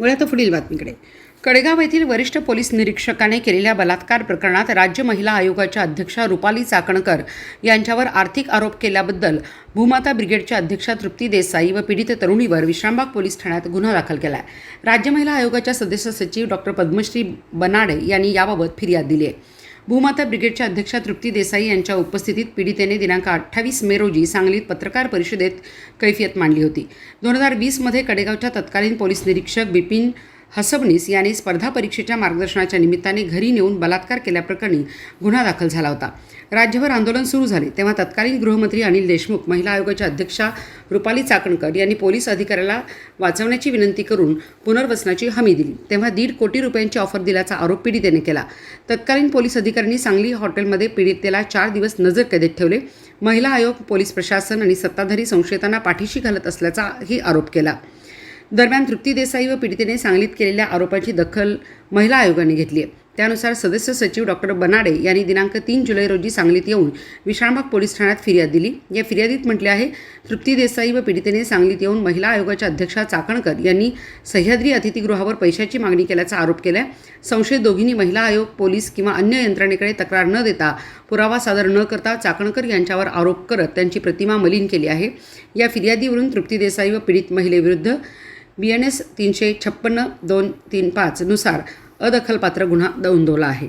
वळ्या तर पुढील बातमीकडे. कडेगाव येथील वरिष्ठ पोलीस निरीक्षकाने केलेल्या बलात्कार प्रकरणात राज्य महिला आयोगाच्या अध्यक्षा रुपाली चाकणकर यांच्यावर आर्थिक आरोप केल्याबद्दल भूमाता ब्रिगेडच्या अध्यक्षा तृप्ती देसाई व पीडित तरुणीवर विश्रामबाग पोलीस ठाण्यात गुन्हा दाखल केला आहे राज्य महिला आयोगाच्या सदस्य सचिव डॉक्टर पद्मश्री बनाडे यांनी याबाबत फिर्याद दिली आहे भूमाता ब्रिगेडच्या अध्यक्षा तृप्ती देसाई यांच्या उपस्थितीत पीडितेने दिनांक अठ्ठावीस मे रोजी सांगलीत पत्रकार परिषदेत कैफियत मांडली होती. दोन हजार वीसमध्ये कडेगावच्या तत्कालीन पोलीस निरीक्षक बिपिन हसबनीस याने स्पर्धा परीक्षेच्या मार्गदर्शनाच्या निमित्ताने घरी नेऊन बलात्कार केल्याप्रकरणी गुन्हा दाखल झाला होता. राज्यभर आंदोलन सुरू झाले तेव्हा तत्कालीन गृहमंत्री अनिल देशमुख महिला आयोगाच्या अध्यक्षा रुपाली चाकणकर यांनी पोलीस अधिकाऱ्याला वाचवण्याची विनंती करून पुनर्वसनाची हमी दिली. तेव्हा दीड कोटी रुपयांची ऑफर दिल्याचा आरोप पीडितेने केला. तत्कालीन पोलीस अधिकाऱ्यांनी सांगली हॉटेलमध्ये पीडितेला चार दिवस नजर कैदेत ठेवले. महिला आयोग पोलीस प्रशासन आणि सत्ताधारी संशयितांना पाठीशी घालत असल्याचाही आरोप केला. दरम्यान तृप्ती देसाई व पीडितेने सांगलीत केलेल्या आरोपाची दखल महिला आयोगाने घेतली आहे. त्यानुसार सदस्य सचिव डॉक्टर बनाडे यांनी दिनांक तीन जुलै रोजी सांगलीत येऊन विश्रामबाग पोलीस ठाण्यात फिर्याद दिली. या फिर्यादीत म्हटले आहे तृप्ती देसाई व पीडितेने सांगलीत येऊन महिला आयोगाच्या अध्यक्षा चाकणकर यांनी सह्याद्री अतिथीगृहावर पैशाची मागणी केल्याचा आरोप केला संशयित दोघींनी महिला आयोग पोलीस किंवा अन्य यंत्रणेकडे तक्रार न देता पुरावा सादर न करता चाकणकर यांच्यावर आरोप करत त्यांची प्रतिमा मलिन केली आहे. या फिर्यादीवरून तृप्ती देसाई व पीडित महिलेविरुद्ध बी एन एस तीनशे छप्पन्न दोन तीन पाचनुसार अदखलपात्र गुन्हा नोंदवला आहे.